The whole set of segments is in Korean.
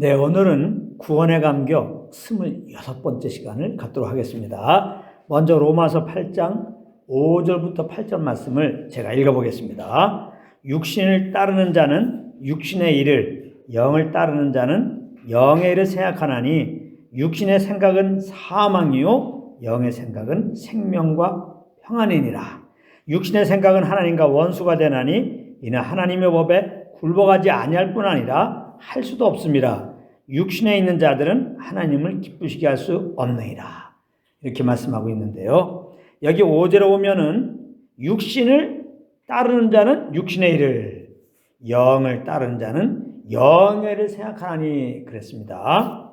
네, 오늘은 구원의 감격 26번째 시간을 갖도록 하겠습니다. 먼저 로마서 8장 5절부터 8절 말씀을 제가 읽어보겠습니다. 육신을 따르는 자는 육신의 일을, 영을 따르는 자는 영의 일을 생각하나니 육신의 생각은 사망이요, 영의 생각은 생명과 평안이니라. 육신의 생각은 하나님과 원수가 되나니 이는 하나님의 법에 굴복하지 아니할 뿐 아니라 할 수도 없습니다. 육신에 있는 자들은 하나님을 기쁘시게 할 수 없느니라. 이렇게 말씀하고 있는데요. 여기 5절에 보면은 육신을 따르는 자는 육신의 일을, 영을 따르는 자는 영의 일을 생각하니 그랬습니다.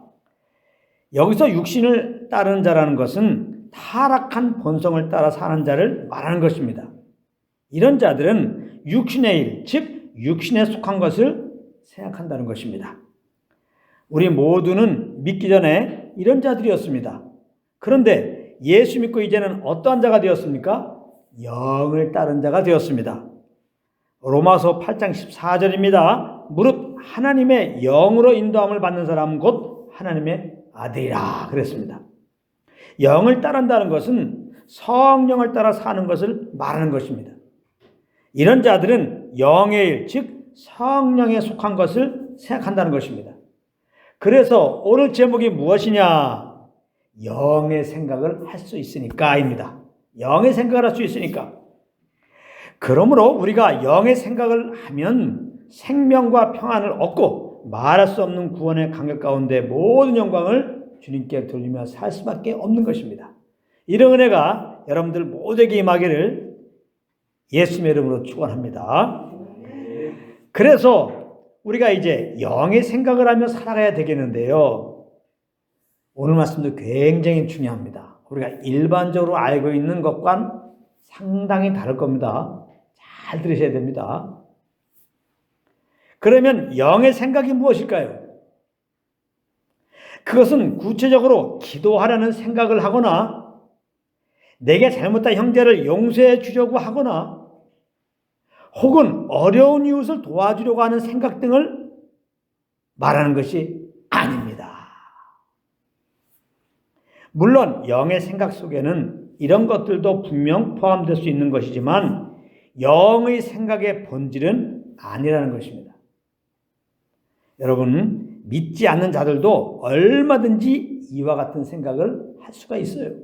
여기서 육신을 따르는 자라는 것은 타락한 본성을 따라 사는 자를 말하는 것입니다. 이런 자들은 육신의 일, 즉 육신에 속한 것을 생각한다는 것입니다. 우리 모두는 믿기 전에 이런 자들이었습니다. 그런데 예수 믿고 이제는 어떠한 자가 되었습니까? 영을 따른 자가 되었습니다. 로마서 8장 14절입니다. 무릇 하나님의 영으로 인도함을 받는 사람은 곧 하나님의 아들이라 그랬습니다. 영을 따른다는 것은 성령을 따라 사는 것을 말하는 것입니다. 이런 자들은 영의 일, 즉 성령에 속한 것을 생각한다는 것입니다. 그래서 오늘 제목이 무엇이냐? 영의 생각을 할 수 있으니까입니다. 영의 생각을 할 수 있으니까. 그러므로 우리가 영의 생각을 하면 생명과 평안을 얻고 말할 수 없는 구원의 강력 가운데 모든 영광을 주님께 돌리며 살 수밖에 없는 것입니다. 이런 은혜가 여러분들 모두에게 임하기를 예수님의 이름으로 축원합니다. 그래서 우리가 이제 영의 생각을 하며 살아가야 되겠는데요. 오늘 말씀도 굉장히 중요합니다. 우리가 일반적으로 알고 있는 것과 상당히 다를 겁니다. 잘 들으셔야 됩니다. 그러면 영의 생각이 무엇일까요? 그것은 구체적으로 기도하라는 생각을 하거나 내게 잘못한 형제를 용서해 주려고 하거나 혹은 어려운 이웃을 도와주려고 하는 생각 등을 말하는 것이 아닙니다. 물론 영의 생각 속에는 이런 것들도 분명 포함될 수 있는 것이지만 영의 생각의 본질은 아니라는 것입니다. 여러분, 믿지 않는 자들도 얼마든지 이와 같은 생각을 할 수가 있어요.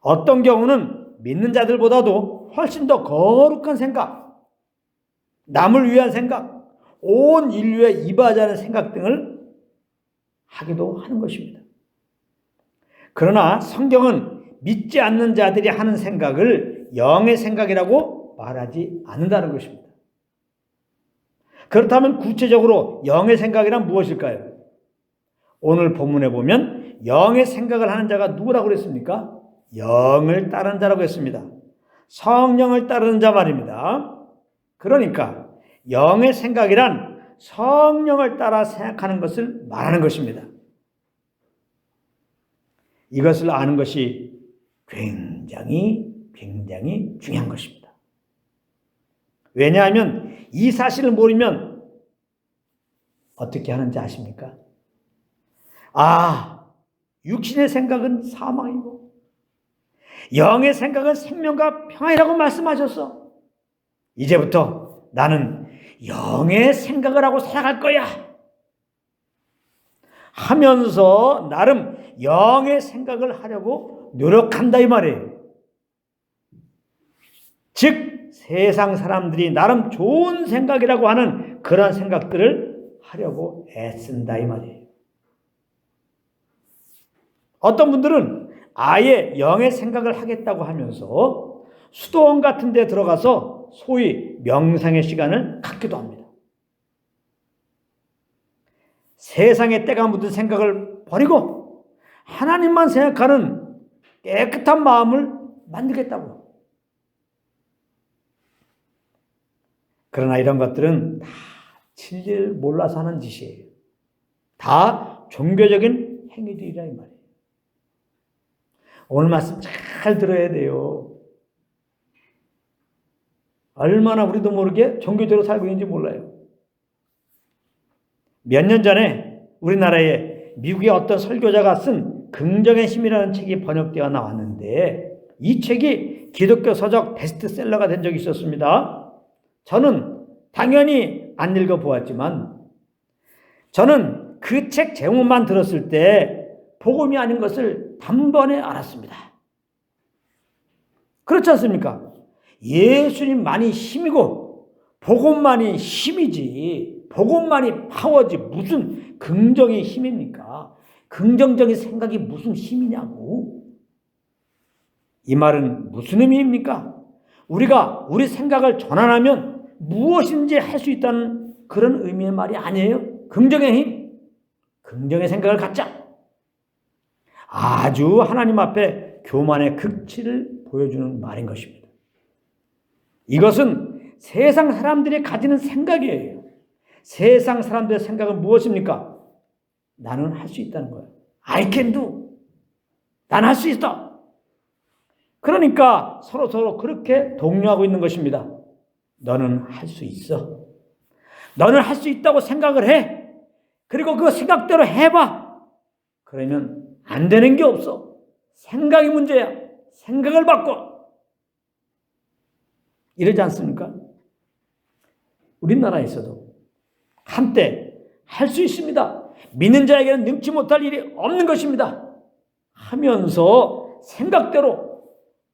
어떤 경우는 믿는 자들보다도 훨씬 더 거룩한 생각, 남을 위한 생각, 온 인류에 이바지하는 생각 등을 하기도 하는 것입니다. 그러나 성경은 믿지 않는 자들이 하는 생각을 영의 생각이라고 말하지 않는다는 것입니다. 그렇다면 구체적으로 영의 생각이란 무엇일까요? 오늘 본문에 보면 영의 생각을 하는 자가 누구라고 그랬습니까? 영을 따르는 자라고 했습니다. 성령을 따르는 자 말입니다. 그러니까 영의 생각이란 성령을 따라 생각하는 것을 말하는 것입니다. 이것을 아는 것이 굉장히 굉장히 중요한 것입니다. 왜냐하면 이 사실을 모르면 어떻게 하는지 아십니까? 아, 육신의 생각은 사망이고 영의 생각은 생명과 평안이라고 말씀하셨어. 이제부터 나는 영의 생각을 하고 살아갈 거야. 하면서 나름 영의 생각을 하려고 노력한다 이 말이에요. 즉 세상 사람들이 나름 좋은 생각이라고 하는 그런 생각들을 하려고 애쓴다 이 말이에요. 어떤 분들은 아예 영의 생각을 하겠다고 하면서 수도원 같은 데 들어가서 소위 명상의 시간을 갖기도 합니다. 세상에 때가 묻은 생각을 버리고 하나님만 생각하는 깨끗한 마음을 만들겠다고. 그러나 이런 것들은 다 진리를 몰라서 하는 짓이에요. 다 종교적인 행위들이라 이 말이에요. 오늘 말씀 잘 들어야 돼요. 얼마나 우리도 모르게 종교적으로 살고 있는지 몰라요. 몇 년 전에 우리나라에 미국의 어떤 설교자가 쓴 긍정의 힘이라는 책이 번역되어 나왔는데 이 책이 기독교 서적 베스트셀러가 된 적이 있었습니다. 저는 당연히 안 읽어보았지만 저는 그 책 제목만 들었을 때 복음이 아닌 것을 단번에 알았습니다. 그렇지 않습니까? 예수님만이 힘이고 복음만이 힘이지 복음만이 파워지 무슨 긍정의 힘입니까? 긍정적인 생각이 무슨 힘이냐고. 이 말은 무슨 의미입니까? 우리가 우리 생각을 전환하면 무엇인지 할 수 있다는 그런 의미의 말이 아니에요. 긍정의 힘, 긍정의 생각을 갖자. 아주 하나님 앞에 교만의 극치를 보여주는 말인 것입니다. 이것은 세상 사람들이 가지는 생각이에요. 세상 사람들의 생각은 무엇입니까? 나는 할 수 있다는 거예요. I can do. 난 할 수 있어. 그러니까 서로 서로 그렇게 독려하고 있는 것입니다. 너는 할 수 있어. 너는 할 수 있다고 생각을 해. 그리고 그 생각대로 해봐. 그러면 안 되는 게 없어. 생각이 문제야. 생각을 바꿔. 이러지 않습니까? 우리나라에서도 한때 할 수 있습니다. 믿는 자에게는 능치 못할 일이 없는 것입니다. 하면서 생각대로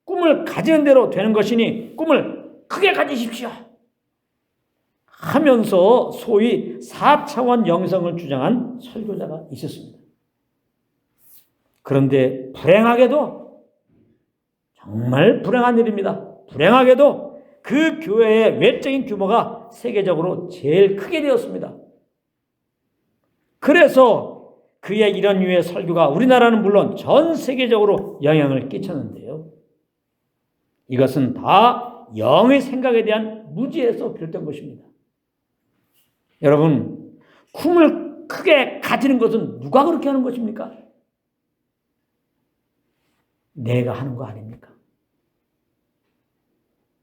꿈을 가지는 대로 되는 것이니 꿈을 크게 가지십시오. 하면서 소위 4차원 영성을 주장한 설교자가 있었습니다. 그런데 불행하게도 정말 불행한 일입니다. 불행하게도 그 교회의 외적인 규모가 세계적으로 제일 크게 되었습니다. 그래서 그의 이런 유의 설교가 우리나라는 물론 전 세계적으로 영향을 끼쳤는데요. 이것은 다 영의 생각에 대한 무지에서 비롯된 것입니다. 여러분, 꿈을 크게 가지는 것은 누가 그렇게 하는 것입니까? 내가 하는 거 아닙니까?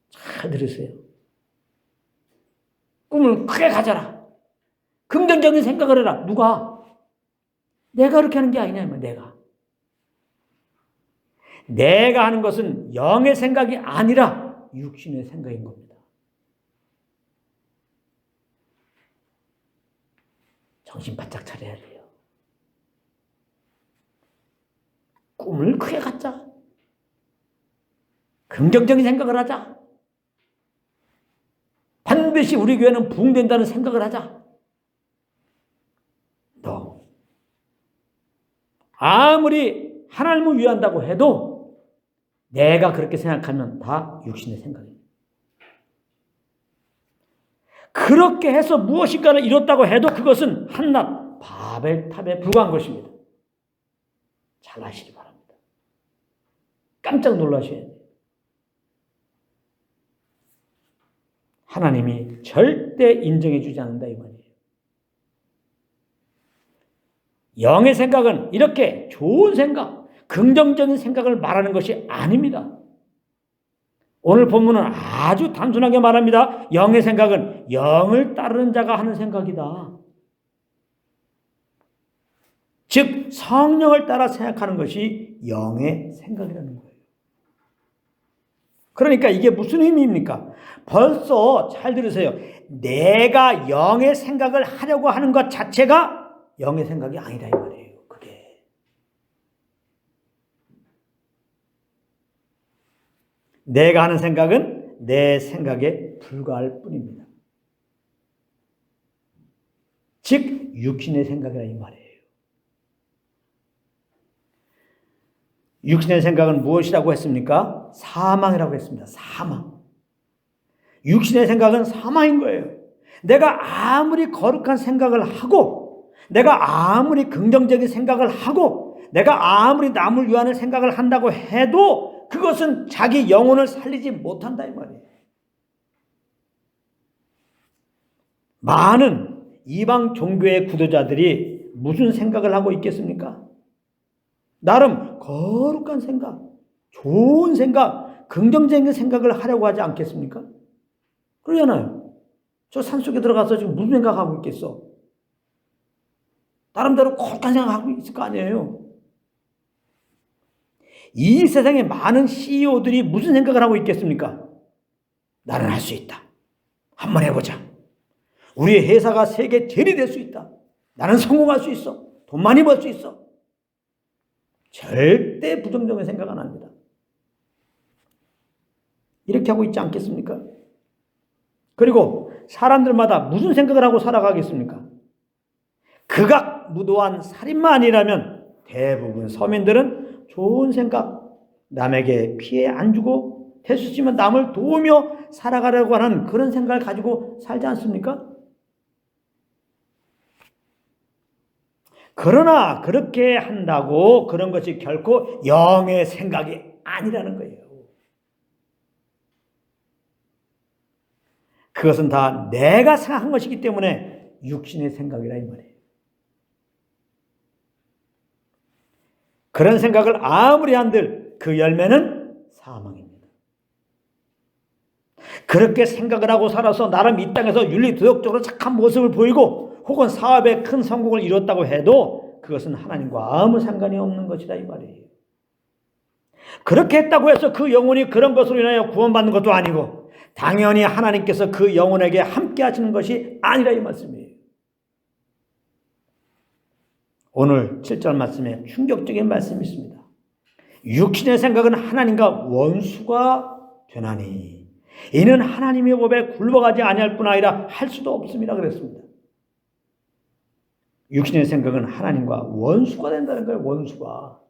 잘 들으세요. 꿈을 크게 가져라. 긍정적인 생각을 해라. 누가? 내가 그렇게 하는 게 아니냐, 내가. 내가 하는 것은 영의 생각이 아니라 육신의 생각인 겁니다. 정신 바짝 차려야 돼요. 꿈을 크게 갖자. 긍정적인 생각을 하자. 반드시 우리 교회는 부흥된다는 생각을 하자. 너 아무리 하나님을 위한다고 해도 내가 그렇게 생각하면 다 육신의 생각입니다. 그렇게 해서 무엇인가를 이뤘다고 해도 그것은 한낱 바벨탑에 불과한 것입니다. 잘 아시기 바랍니다. 깜짝 놀라셔야 돼요. 하나님이 절대 인정해 주지 않는다 이 말이에요. 영의 생각은 이렇게 좋은 생각, 긍정적인 생각을 말하는 것이 아닙니다. 오늘 본문은 아주 단순하게 말합니다. 영의 생각은 영을 따르는 자가 하는 생각이다. 즉, 성령을 따라 생각하는 것이 영의 생각이라는 거예요. 그러니까 이게 무슨 의미입니까? 벌써 잘 들으세요. 내가 영의 생각을 하려고 하는 것 자체가 영의 생각이 아니다 이 말이에요. 그게 내가 하는 생각은 내 생각에 불과할 뿐입니다. 즉 육신의 생각이라 이 말이에요. 육신의 생각은 무엇이라고 했습니까? 사망이라고 했습니다. 사망. 육신의 생각은 사망인 거예요. 내가 아무리 거룩한 생각을 하고, 내가 아무리 긍정적인 생각을 하고, 내가 아무리 남을 위하는 생각을 한다고 해도 그것은 자기 영혼을 살리지 못한다 이 말이에요. 많은 이방 종교의 구도자들이 무슨 생각을 하고 있겠습니까? 나름 거룩한 생각, 좋은 생각, 긍정적인 생각을 하려고 하지 않겠습니까? 그러잖아요. 저 산속에 들어가서 지금 무슨 생각하고 있겠어? 나름대로 거룩한 생각하고 있을 거 아니에요. 이 세상에 많은 CEO들이 무슨 생각을 하고 있겠습니까? 나는 할 수 있다. 한번 해보자. 우리 회사가 세계 제일이 될수 있다. 나는 성공할 수 있어. 돈 많이 벌 수 있어. 절대 부정적인 생각 안 합니다. 이렇게 하고 있지 않겠습니까? 그리고 사람들마다 무슨 생각을 하고 살아가겠습니까? 극악 무도한 살인만 아니라면 대부분 서민들은 좋은 생각, 남에게 피해 안 주고 있으면 남을 도우며 살아가려고 하는 그런 생각을 가지고 살지 않습니까? 그러나 그렇게 한다고 그런 것이 결코 영의 생각이 아니라는 거예요. 그것은 다 내가 생각한 것이기 때문에 육신의 생각이라 이 말이에요. 그런 생각을 아무리 한들 그 열매는 사망입니다. 그렇게 생각을 하고 살아서 나름 이 땅에서 윤리 도덕적으로 착한 모습을 보이고 혹은 사업에 큰 성공을 이뤘다고 해도 그것은 하나님과 아무 상관이 없는 것이다 이 말이에요. 그렇게 했다고 해서 그 영혼이 그런 것으로 인하여 구원받는 것도 아니고 당연히 하나님께서 그 영혼에게 함께 하시는 것이 아니라 이 말씀이에요. 오늘 7절 말씀에 충격적인 말씀이 있습니다. 육신의 생각은 하나님과 원수가 되나니 이는 하나님의 법에 굴복하지 아니할 뿐 아니라 할 수도 없습니다 그랬습니다. 육신의 생각은 하나님과 원수가 된다는 거예요. 원수가.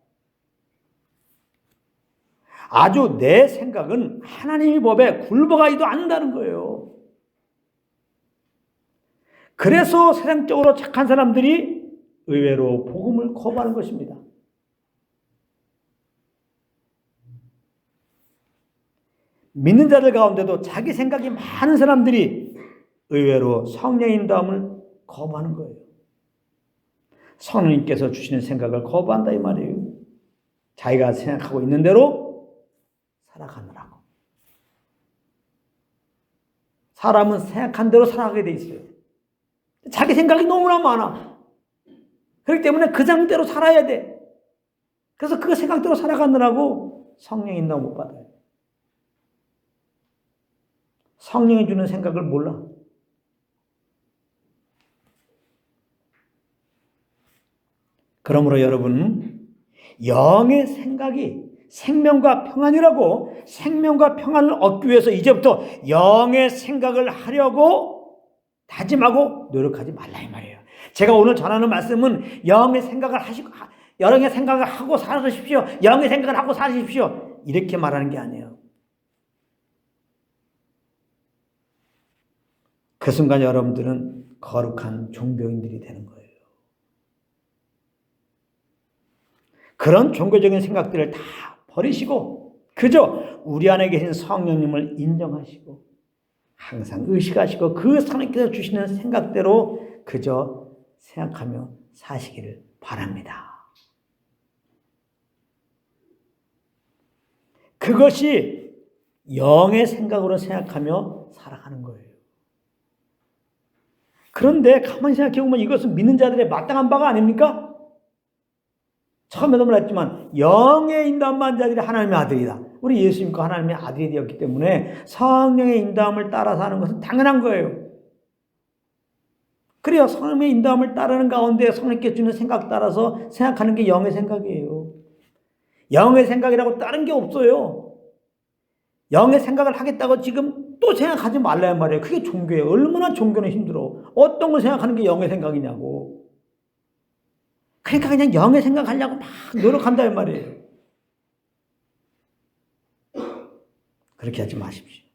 아주 내 생각은 하나님의 법에 굴복하지도 않는다는 거예요. 그래서 세상적으로 착한 사람들이 의외로 복음을 거부하는 것입니다. 믿는 자들 가운데도 자기 생각이 많은 사람들이 의외로 성령의 인도함을 거부하는 거예요. 성령님께서 주시는 생각을 거부한다 이 말이에요. 자기가 생각하고 있는 대로 살아가느라고. 사람은 생각한 대로 살아가게 돼 있어요. 자기 생각이 너무나 많아. 그렇기 때문에 그 상대로 살아야 돼. 그래서 그 생각대로 살아가느라고 성령의 인도를 못 받아요. 성령이 주는 생각을 몰라. 그러므로 여러분, 영의 생각이 생명과 평안이라고 생명과 평안을 얻기 위해서 이제부터 영의 생각을 하려고 다짐하고 노력하지 말라 이 말이에요. 제가 오늘 전하는 말씀은 영의 생각을 하시고 영의 생각을 하고 살으십시오. 영의 생각을 하고 사십시오. 이렇게 말하는 게 아니에요. 그 순간 여러분들은 거룩한 종교인들이 되는 거예요. 그런 종교적인 생각들을 다 버리시고 그저 우리 안에 계신 성령님을 인정하시고 항상 의식하시고 그 하나님께서 주시는 생각대로 그저 생각하며 사시기를 바랍니다. 그것이 영의 생각으로 생각하며 살아가는 거예요. 그런데 가만히 생각해 보면 이것은 믿는 자들의 마땅한 바가 아닙니까? 처음에도 말했지만 영의 인도함만 자들이 하나님의 아들이다. 우리 예수님과 하나님의 아들이 되었기 때문에 성령의 인도함을 따라 사는 것은 당연한 거예요. 그래요. 성령의 인도함을 따르는 가운데 성령께 주는 생각 따라서 생각하는 게 영의 생각이에요. 영의 생각이라고 다른 게 없어요. 영의 생각을 하겠다고 지금 또 생각하지 말라는 말이에요. 그게 종교예요. 얼마나 종교는 힘들어. 어떤 걸 생각하는 게 영의 생각이냐고. 그러니까 그냥 영의 생각하려고 막 노력한다 이 말이에요. 그렇게 하지 마십시오.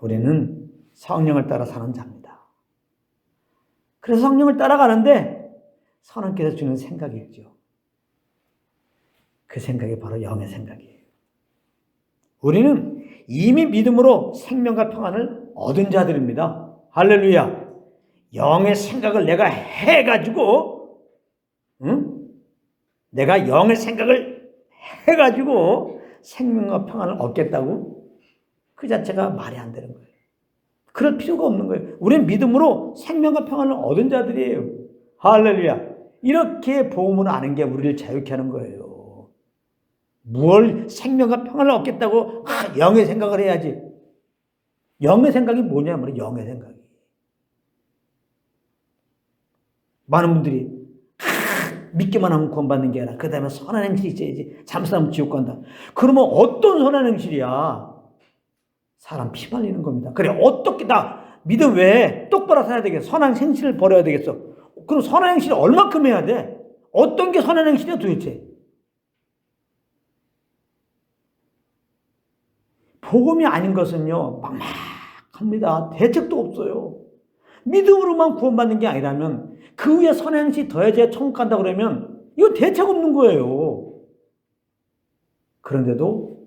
우리는 성령을 따라 사는 자입니다. 그래서 성령을 따라가는데 선원께서 주는 생각이 있죠. 그 생각이 바로 영의 생각이에요. 우리는 이미 믿음으로 생명과 평안을 얻은 자들입니다. 할렐루야. 영의 생각을 내가 해가지고, 응? 내가 영의 생각을 해가지고 생명과 평안을 얻겠다고 그 자체가 말이 안 되는 거예요. 그럴 필요가 없는 거예요. 우리는 믿음으로 생명과 평안을 얻은 자들이에요. 할렐루야. 이렇게 복음을 아는 게 우리를 자유케 하는 거예요. 뭘 생명과 평안을 얻겠다고 아, 영의 생각을 해야지. 영의 생각이 뭐냐면 영의 생각이. 많은 분들이 아, 믿기만 하면 구원받는 게 아니라 그 다음에 선한 행실이 있어야지. 잠수하면 지옥 간다. 그러면 어떤 선한 행실이야? 사람 피 말리는 겁니다. 그래 어떻게 나 믿음 왜 똑바로 살아야 되겠어? 선한 행실을 버려야 되겠어? 그럼 선한 행실을 얼마큼 해야 돼? 어떤 게 선한 행실이야 도대체? 복음이 아닌 것은요 막막합니다. 대책도 없어요. 믿음으로만 구원받는 게 아니라면 그 위에 행실이 더해져야 천국 간다 그러면 이거 대책 없는 거예요. 그런데도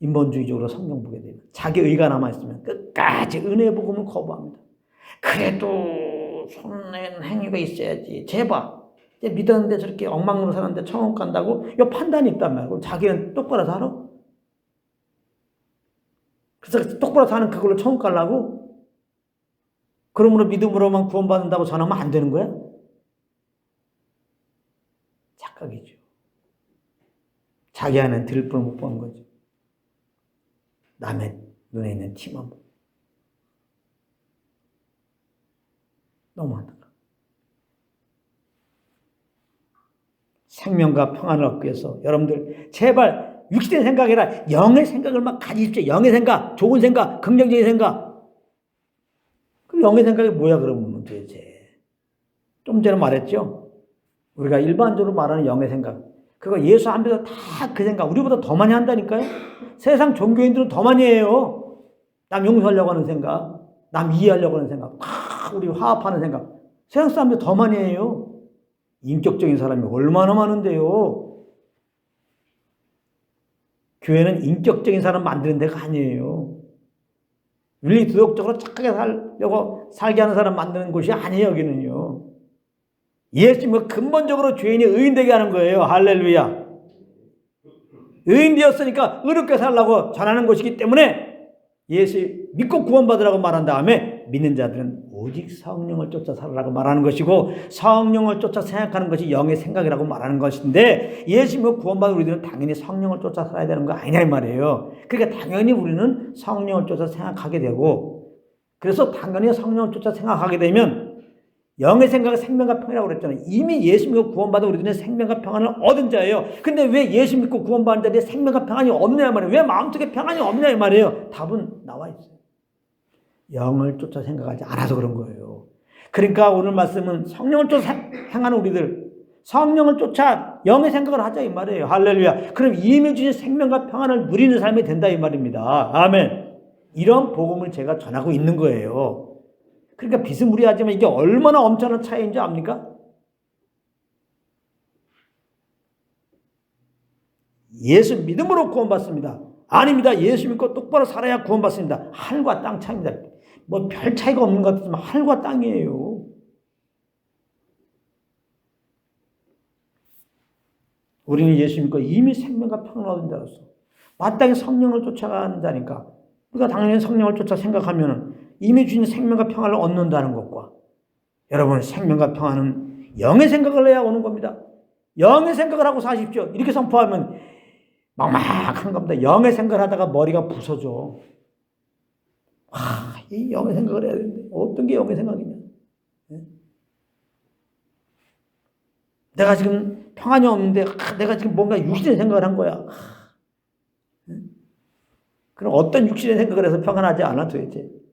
인본주의적으로 성경 보게 되면 자기 의가 남아 있으면 끝까지 은혜 복음을 거부합니다. 그래도 손낸 행위가 있어야지. 제발. 믿었는데 저렇게 엉망으로 사는데 천국 간다고 이 판단이 있단. 그럼 자기는 똑바로 살아? 그래서 똑바로 사는 그걸로 천국 가려고? 그러므로 믿음으로만 구원받는다고 전하면 안 되는 거야? 착각이죠. 자기 안에 들불 못 보는 거죠. 남의 눈에 있는 티만 보고. 너무 안타까. 생명과 평안을 얻기 위해서 여러분들 제발 육신의 생각이 아니라 영의 생각을 막 가지십시오. 영의 생각, 좋은 생각, 긍정적인 생각. 그 영의 생각이 뭐야 그러면 도대체. 좀 전에 말했죠. 우리가 일반적으로 말하는 영의 생각. 그거 예수 안 믿어 다 그 생각. 우리보다 더 많이 한다니까요. 세상 종교인들은 더 많이 해요. 남 용서하려고 하는 생각, 남 이해하려고 하는 생각, 막 우리 화합하는 생각. 세상 사람들 더 많이 해요. 인격적인 사람이 얼마나 많은데요. 교회는 인격적인 사람 만드는 데가 아니에요. 윤리 도덕적으로 착하게 살려고 살게 하는 사람 만드는 곳이 아니에요, 여기는요. 예수님은 근본적으로 죄인이 의인 되게 하는 거예요. 할렐루야. 의인 되었으니까 의롭게 살라고 전하는 것이기 때문에 예수 믿고 구원받으라고 말한 다음에 믿는 자들은 오직 성령을 쫓아 살라고 말하는 것이고 성령을 쫓아 생각하는 것이 영의 생각이라고 말하는 것인데 예수 믿고 구원받은 우리들은 당연히 성령을 쫓아 살아야 되는 거 아니냐 이 말이에요. 그러니까 당연히 우리는 성령을 쫓아 생각하게 되고 그래서 당연히 성령을 쫓아 생각하게 되면 영의 생각은 생명과 평이라고 그랬잖아요. 이미 예수 믿고 구원받은 우리들은 생명과 평안을 얻은 자예요. 근데 왜 예수 믿고 구원받은 자들이 생명과 평안이 없냐 말이에요. 왜 마음속에 평안이 없냐 이 말이에요. 답은 나와 있어요. 영을 쫓아 생각하지 않아서 그런 거예요. 그러니까 오늘 말씀은 성령을 쫓아 행하는 우리들, 성령을 쫓아 영의 생각을 하자 이 말이에요. 할렐루야. 그럼 이미 주신 생명과 평안을 누리는 삶이 된다 이 말입니다. 아멘. 이런 복음을 제가 전하고 있는 거예요. 그러니까 비스무리하지만 이게 얼마나 엄청난 차이인지 압니까? 예수 믿음으로 구원받습니다. 아닙니다. 예수 믿고 똑바로 살아야 구원받습니다. 하늘과 땅 차이입니다. 뭐 별 차이가 없는 것 같지만 하늘과 땅이에요. 우리는 예수 믿고 이미 생명과 평안을 얻은 자로서 마땅히 성령을 쫓아가는 자니까 우리가 당연히 성령을 쫓아 생각하면 이미 주신 생명과 평안을 얻는다는 것과 여러분 생명과 평안은 영의 생각을 해야 오는 겁니다. 영의 생각을 하고 사십시오. 이렇게 선포하면 막막한 겁니다. 영의 생각을 하다가 머리가 부서져. 와, 이 영의 생각을 해야 되는데 어떤 게 영의 생각이냐? 예? 내가 지금 평안이 없는데 아, 내가 지금 뭔가 육신의 생각을 한 거야. 예? 그럼 어떤 육신의 생각을 해서 평안하지 않아 도대체?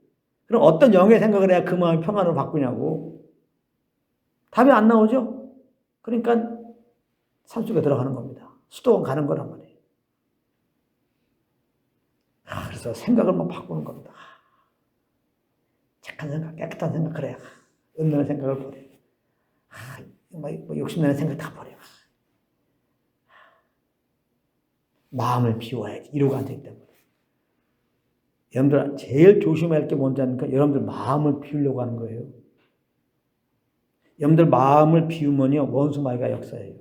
그럼 어떤 영의 생각을 해야 그 마음이 평안으로 바꾸냐고? 답이 안 나오죠? 그러니까 산속에 들어가는 겁니다. 수도원 가는 거란 말이에요. 아, 그래서 생각을 막 바꾸는 겁니다. 착한 생각, 깨끗한 생각, 그래. 은밀한 생각을 버려. 아, 뭐, 뭐 욕심내는 생각 다 버려. 마음을 비워야지. 이러고 앉아있기 때문에. 여러분들 제일 조심해야 할 게 뭔지 아닙니까? 여러분들 마음을 비우려고 하는 거예요. 여러분들 마음을 비우면요, 원수마귀가 역사예요.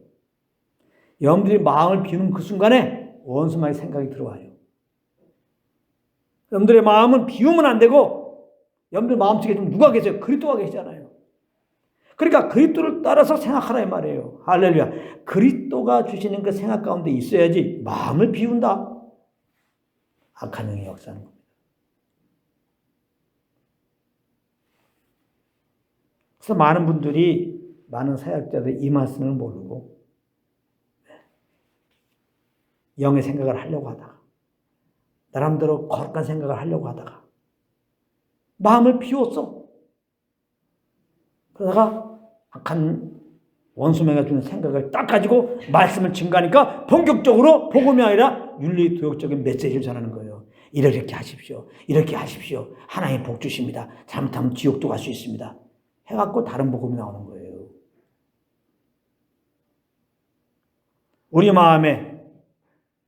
여러분들이 마음을 비우는 그 순간에 원수마귀 생각이 들어와요. 여러분들의 마음은 비우면 안 되고 여러분들 마음속에 좀 누가 계세요? 그리스도가 계시잖아요. 그러니까 그리스도를 따라서 생각하라 이 말이에요. 할렐루야. 그리스도가 주시는 그 생각 가운데 있어야지 마음을 비운다. 악한 영의 역사는 겁니다. 그래서 많은 분들이 많은 사역자들 이 말씀을 모르고 영의 생각을 하려고 하다가 나름대로 거룩한 생각을 하려고 하다가 마음을 비웠어. 그러다가 악한 원수명가 주는 생각을 딱 가지고 말씀을 증가하니까 본격적으로 복음이 아니라 윤리 도덕적인 메시지를 전하는 거예요. 이렇게 하십시오. 이렇게 하십시오. 하나님 복 주십니다. 잘못하면 지옥도 갈 수 있습니다. 해갖고 다른 복음이 나오는 거예요. 우리 마음에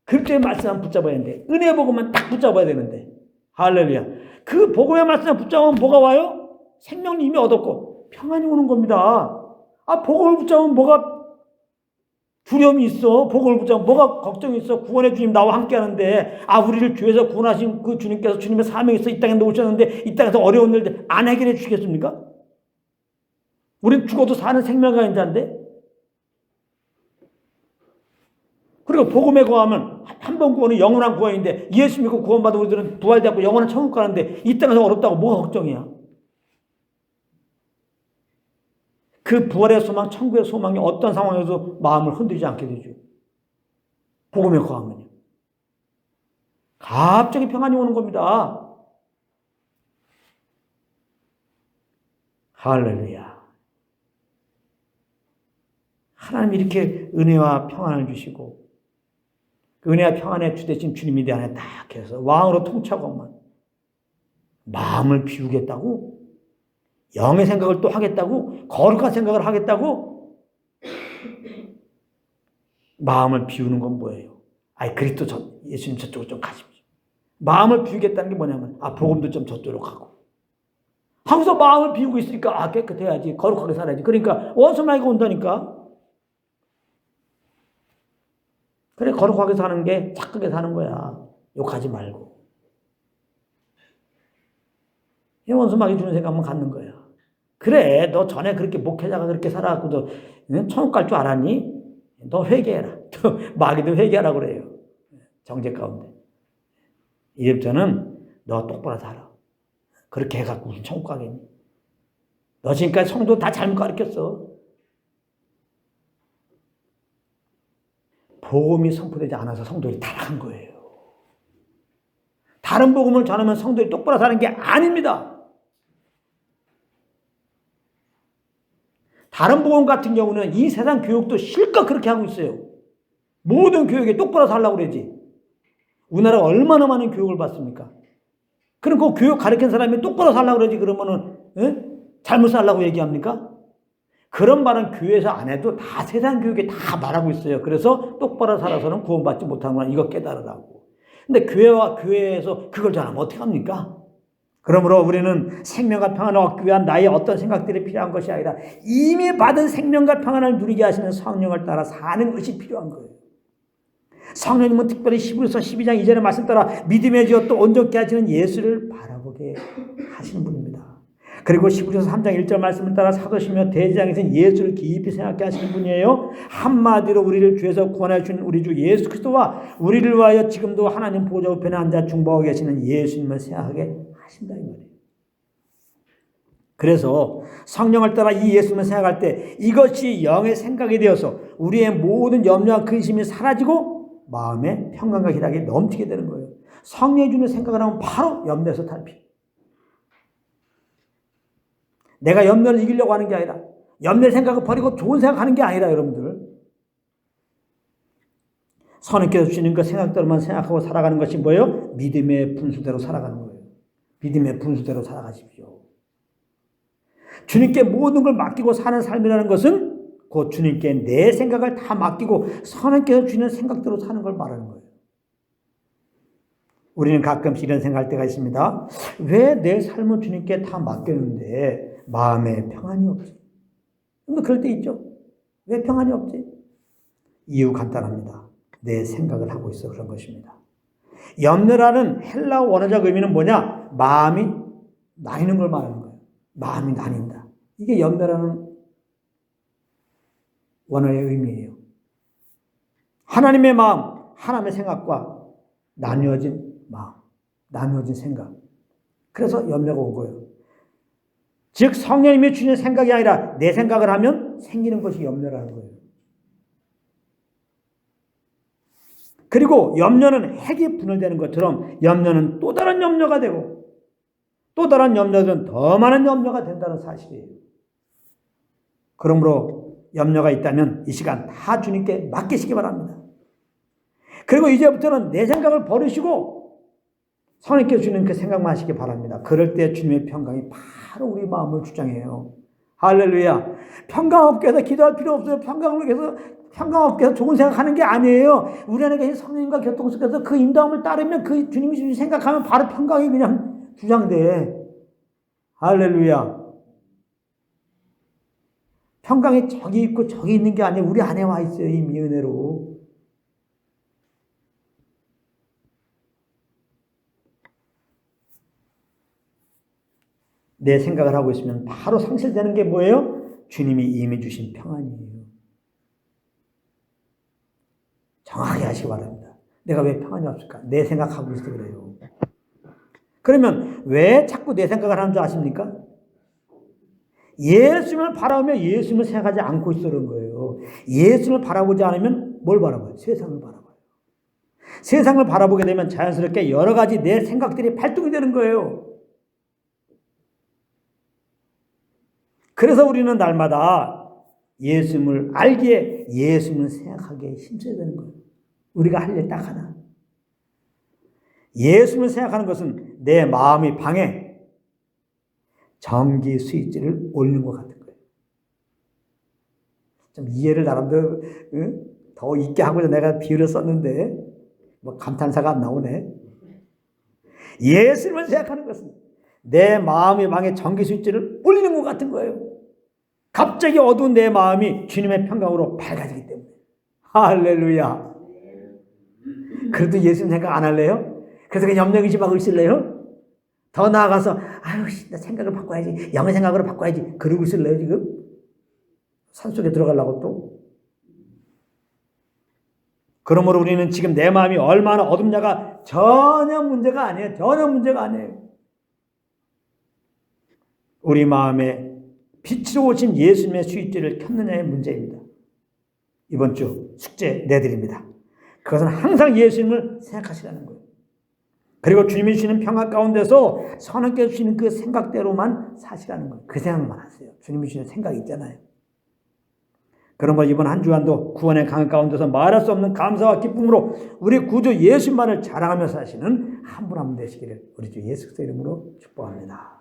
그리스도의 말씀만 붙잡아야 되는데 은혜 복음만 딱 붙잡아야 되는데 할렐루야. 그 복음의 말씀만 붙잡으면 뭐가 와요? 생명이 이미 얻었고 평안이 오는 겁니다. 아 복음을 붙잡으면 뭐가 두려움이 있어. 복음을 붙잡으면 뭐가 걱정이 있어. 구원의 주님 나와 함께 하는데 아 우리를 죄에서 구원하신 그 주님께서 주님의 있어 이 땅에 오셨는데 이 땅에서 어려운 일들 안 해결해 주시겠습니까? 우린 죽어도 사는 생명가 자인데 그리고 복음에 구하면 한 번 구원은 영원한 구원인데 예수 믿고 구원받은 우리들은 부활되고 영원한 천국 가는데 이 땅에서 어렵다고 뭐가 걱정이야? 그 부활의 소망, 천국의 소망이 어떤 상황에서 마음을 흔들지 않게 되죠. 복음에 구하면요. 갑자기 평안이 오는 겁니다. 할렐루야. 하나님 이렇게 은혜와 평안을 주시고 그 은혜와 평안의 주 대신 주님이 내 안에 딱 해서 왕으로 통치하고만 마음을 비우겠다고 영의 생각을 또 하겠다고 거룩한 생각을 하겠다고 마음을 비우는 건 뭐예요? 아이 그리스도 저, 예수님 저쪽으로 좀 가십시오. 마음을 비우겠다는 게 뭐냐면 아 복음도 좀 저쪽으로 가고 항상 마음을 비우고 있으니까 아 깨끗해야지 거룩하게 살아야지 그러니까 원수마이가 온다니까 그래 거룩하게 사는 게 착하게 사는 거야. 욕하지 말고. 이 원수마귀 주는 생각만 갖는 거야. 그래 너 전에 그렇게 목회자가 그렇게 살아갖고 너 천국 갈 줄 알았니? 너 회개해라. 또 마귀도 회개하라 그래요. 정제 가운데. 이제부터는 너 똑바로 살아. 그렇게 해갖고 무슨 천국 가겠니? 너 지금까지 성도 다 잘못 가르쳤어 복음이 선포되지 않아서 성도들이 타락한 거예요. 다른 복음을 전하면 성도들이 똑바로 사는 게 아닙니다. 다른 복음 같은 경우는 이 세상 교육도 실컷 그렇게 하고 있어요. 모든 교육에 똑바로 살라고 그러지. 우리나라 얼마나 많은 교육을 받습니까? 그럼 그 교육 가르친 사람이 똑바로 살라고 그러지 그러면은 에? 잘못 살라고 얘기합니까? 그런 말은 교회에서 안 해도 다 세상 교육에 다 말하고 있어요. 그래서 똑바로 살아서는 구원받지 못하는구나. 이거 깨달으라고. 근데 교회와 교회에서 그걸 전하면 어떻게 합니까? 그러므로 우리는 생명과 평안을 얻기 위한 나의 어떤 생각들이 필요한 것이 아니라 이미 받은 생명과 평안을 누리게 하시는 성령을 따라 사는 것이 필요한 거예요. 성령님은 특별히 히브리서 12장 이전의 말씀 따라 믿음의 지어 또 온전케 하시는 예수를 바라보게 하시는 분입니다. 그리고 시부리서 3장 1절 말씀을 따라 사도시며 대장에서는 예수를 깊이 생각해 하시는 분이에요. 한마디로 우리를 죄에서 구원해 준 우리 주 예수 그리스도와 우리를 위하여 지금도 하나님 보좌 우편에 앉아 중보하고 계시는 예수님을 생각하게 하신다 이 말이에요. 그래서 성령을 따라 이 예수님을 생각할 때 이것이 영의 생각이 되어서 우리의 모든 염려와 근심이 사라지고 마음의 평강과 희락이 넘치게 되는 거예요. 성령이 주는 생각을 하면 바로 염려에서 탈피. 내가 염려를 이기려고 하는 게 아니라 염려 생각을 버리고 좋은 생각하는 게 아니라 여러분들 선생께서 주시는 그 생각대로만 생각하고 살아가는 것이 뭐예요? 믿음의 분수대로 살아가는 거예요. 믿음의 분수대로 살아가십시오. 주님께 모든 걸 맡기고 사는 삶이라는 것은 곧 주님께 내 생각을 다 맡기고 선생께서 주는 생각대로 사는 걸 말하는 거예요. 우리는 가끔씩 이런 생각할 때가 있습니다. 왜 내 삶을 주님께 다 맡겼는데 마음에 평안이 없지. 근데 그럴 때 있죠. 왜 평안이 없지? 이유 간단합니다. 내 생각을 하고 있어 그런 것입니다. 염려라는 헬라 원어적 의미는 뭐냐? 마음이 나뉘는 걸 말하는 거예요. 마음이 나뉜다. 이게 염려라는 원어의 의미예요. 하나님의 마음, 하나님의 생각과 나뉘어진 마음, 나뉘어진 생각. 그래서 염려가 온 거예요. 즉 성령님이 주는 생각이 아니라 내 생각을 하면 생기는 것이 염려라는 거예요. 그리고 염려는 핵이 분열되는 것처럼 염려는 또 다른 염려가 되고 또 다른 염려들은 더 많은 염려가 된다는 사실이에요. 그러므로 염려가 있다면 이 시간 다 주님께 맡기시기 바랍니다. 그리고 이제부터는 내 생각을 버리시고 성령께 주는 그 생각만 하시기 바랍니다. 그럴 때 주님의 평강이 바로 우리 마음을 주장해요. 할렐루야. 평강 없게 해서 기도할 필요 없어요. 평강을 위해서 평강 없게 해서 좋은 생각하는 게 아니에요. 우리 안에 계신 성령님과 교통 속에서 그 인도함을 따르면 그 주님이 주신 생각하면 바로 평강이 그냥 주장돼. 할렐루야. 평강이 저기 있고 저기 있는 게 아니라 우리 안에 와 있어요. 이미 은혜로. 내 생각을 하고 있으면 바로 상실되는 게 뭐예요? 주님이 이미 주신 평안이에요. 정확히 하시기 바랍니다. 내가 왜 평안이 없을까? 내 생각하고 있어 그래요. 그러면 왜 자꾸 내 생각을 하는 줄 아십니까? 예수님을 바라보며 예수님을 생각하지 않고 있어 그런 거예요. 예수님을 바라보지 않으면 뭘 바라봐요? 세상을 바라봐요. 세상을 바라보게 되면 자연스럽게 여러 가지 내 생각들이 발동이 되는 거예요. 그래서 우리는 날마다 예수님을 알기에 예수님을 생각하기에 힘써야 되는 거예요. 우리가 할 일 딱 하나. 예수님을 생각하는 것은 내 마음이 방에 전기 스위치를 올리는 것 같은 거예요. 좀 이해를 나름대로 응? 더 있게 하고자 내가 비유를 썼는데 뭐 감탄사가 안 나오네. 예수님을 생각하는 것은 내 마음의 방에 전기 스위치를 올리는 것 같은 거예요. 갑자기 어두운 내 마음이 주님의 평강으로 밝아지기 때문에. 할렐루야. 그래도 예수님 생각 안 할래요? 그래서 그냥 염려의심하고 있을래요? 더 나아가서 아유 나 생각을 바꿔야지 영의 생각으로 바꿔야지 그러고 있을래요 지금? 산 속에 들어가려고 또? 그러므로 우리는 지금 내 마음이 얼마나 어둡냐가 전혀 문제가 아니에요. 전혀 문제가 아니에요. 우리 마음에 빛으로 오신 예수님의 스위치를 켰느냐의 문제입니다. 이번 주 숙제 내드립니다. 그것은 항상 예수님을 생각하시라는 거예요. 그리고 주님이 주시는 평화 가운데서 선하게 주시는 그 생각대로만 사시라는 거예요. 그 생각만 하세요. 주님이 주시는 생각이 있잖아요. 그러므로 이번 한 주간도 구원의 강한 가운데서 말할 수 없는 감사와 기쁨으로 우리 구주 예수만을 자랑하며 사시는 한 분한분 되시기를 우리 주 예수 그리스도 이름으로 축복합니다.